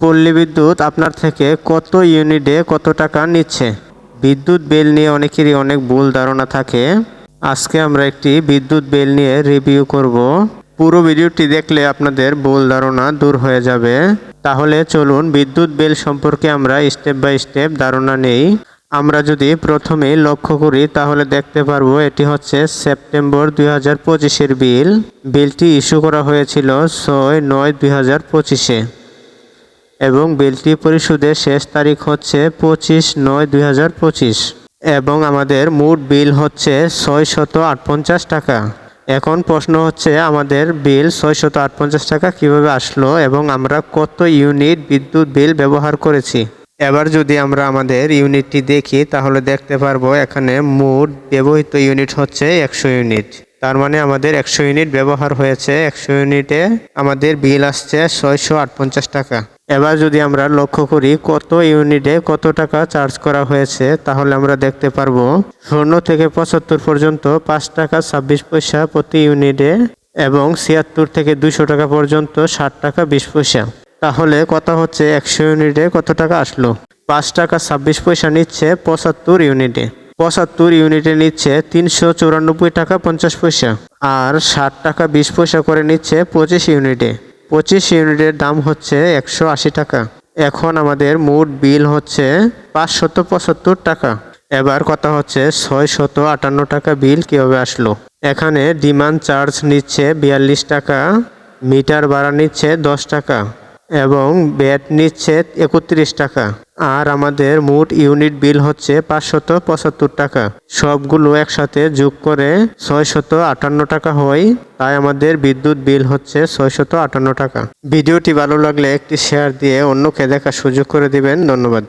পল্লী বিদ্যুৎ আপনার থেকে কত ইউনিটে কত টাকা নিচ্ছে? বিদ্যুৎ বিল নিয়ে অনেকেরই অনেক ভুল ধারণা থাকে। আজকে আমরা একটি বিদ্যুৎ বিল নিয়ে রিভিউ করব। পুরো ভিডিওটি দেখলে আপনাদের ভুল ধারণা দূর হয়ে যাবে। তাহলে চলুন বিদ্যুৎ বিল সম্পর্কে আমরা স্টেপ বাই স্টেপ ধারণা নেই। আমরা যদি প্রথমে লক্ষ্য করি, তাহলে দেখতে পারব এটি হচ্ছে সেপ্টেম্বর দুই হাজার পঁচিশের বিল। বিলটি ইস্যু করা হয়েছিল ছয় নয় দুই হাজার পঁচিশে। এবং বিলটি পরিশোধের শেষ তারিখ হচ্ছে পঁচিশ নয় দুই এবং আমাদের মোট বিল হচ্ছে ছয় শত আটপঞ্চাশ টাকা। এখন প্রশ্ন হচ্ছে আমাদের বিল ছয় শত আটপঞ্চাশ টাকা কীভাবে আসলো এবং আমরা কত ইউনিট বিদ্যুৎ বিল ব্যবহার করেছি? এবার যদি আমরা আমাদের ইউনিটটি দেখি, তাহলে দেখতে পারব এখানে মোট ব্যবহৃত ইউনিট হচ্ছে একশো ইউনিট। তার মানে আমাদের একশো ইউনিট ব্যবহার হয়েছে, একশো ইউনিটে আমাদের বিল আসছে ছয়শো আটপঞ্চাশ টাকা। এবার যদি আমরা লক্ষ্য করি কত ইউনিটে কত টাকা চার্জ করা হয়েছে, তাহলে আমরা দেখতে পারব শূন্য থেকে পঁচাত্তর পর্যন্ত পাঁচ টাকা ছাব্বিশ পয়সা প্রতি ইউনিটে এবং ছিয়াত্তর থেকে দুশো টাকা পর্যন্ত ষাট টাকা বিশ পয়সা। তাহলে কথা হচ্ছে? একশো ইউনিটে কত টাকা আসলো? পাঁচ টাকা ছাব্বিশ পয়সা নিচ্ছে পঁচাত্তর ইউনিটে। পঁচাত্তর ইউনিটে নিচ্ছে তিনশো চুরানব্বই টাকা পঞ্চাশ পয়সা। আর ষাট টাকা বিশ পয়সা করে নিচ্ছে পঁচিশ ইউনিটে। পঁচিশ ইউনিটের দাম হচ্ছে একশো আশি টাকা। এখন আমাদের মোট বিল হচ্ছে পাঁচশত পঁচাত্তর টাকা। এবার কথা হচ্ছে ছয় শত আটান্ন টাকা বিল কীভাবে আসলো? এখানে ডিমান্ড চার্জ নিচ্ছে বিয়াল্লিশ টাকা, মিটার ভাড়া নিচ্ছে দশ টাকা এবং ব্যাট নিচ্ছে একত্রিশ টাকা। আর আমাদের মোট ইউনিট বিল হচ্ছে পাঁচশত পঁচাত্তর টাকা। সবগুলো একসাথে যোগ করে ছয়শত আটান্ন টাকা হয়, তাই আমাদের বিদ্যুৎ বিল হচ্ছে ছয়শত আটান্ন টাকা। ভিডিওটি ভালো লাগলে একটি শেয়ার দিয়ে অন্যকে দেখার সুযোগ করে দিবেন। ধন্যবাদ।